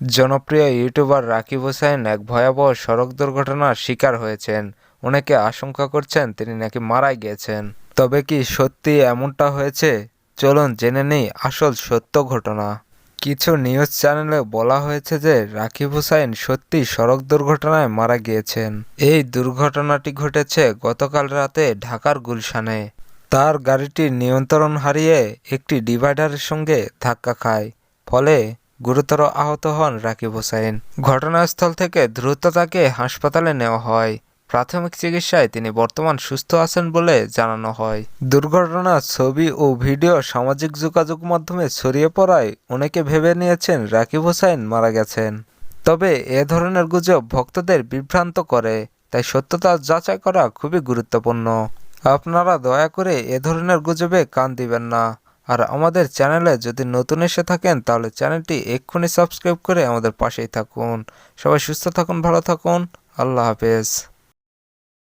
জনপ্রিয় ইউটিউবার রাকিব হোসেন এক ভয়াবহ সড়ক দুর্ঘটনার শিকার হয়েছেন। অনেকে আশঙ্কা করছেন তিনি নাকি মারা গিয়েছেন তবে কি সত্যি এমনটা হয়েছে? চলুন জেনে নেই আসল সত্য ঘটনা। কিছু নিউজ চ্যানেলে বলা হয়েছে যে রাকিব হুসাইন সত্যি সড়ক দুর্ঘটনায় মারা গিয়েছেন। এই দুর্ঘটনাটি ঘটেছে গতকাল রাতে ঢাকার গুলশানে। তার গাড়িটি নিয়ন্ত্রণ হারিয়ে একটি ডিভাইডারের সঙ্গে ধাক্কা খায়। ফলে গুরুতর আহত হন রাকিব হোসাইন ঘটনাস্থল থেকে দ্রুত তাকে হাসপাতালে নেওয়া হয়। প্রাথমিক চিকিৎসায় তিনি বর্তমান সুস্থ আছেন বলে জানানো হয়। দুর্ঘটনার ছবি ও ভিডিও সামাজিক যোগাযোগ মাধ্যমে ছড়িয়ে পড়ায় অনেকে ভেবে নিয়েছেন রাকিব হোসাইন মারা গেছেন। তবে এ ধরনের গুজব ভক্তদের বিভ্রান্ত করে, তাই সত্যতা যাচাই করা খুবই গুরুত্বপূর্ণ। আপনারা দয়া করে এ ধরনের গুজবে কান দিবেন না। আর আমাদের চ্যানেলে যদি নতুন এসে থাকেন, তাহলে চ্যানেলটি এক্ষুনি সাবস্ক্রাইব করে আমাদের পাশেই থাকুন। সবাই সুস্থ থাকুন, ভালো থাকুন। আল্লাহ হাফেজ।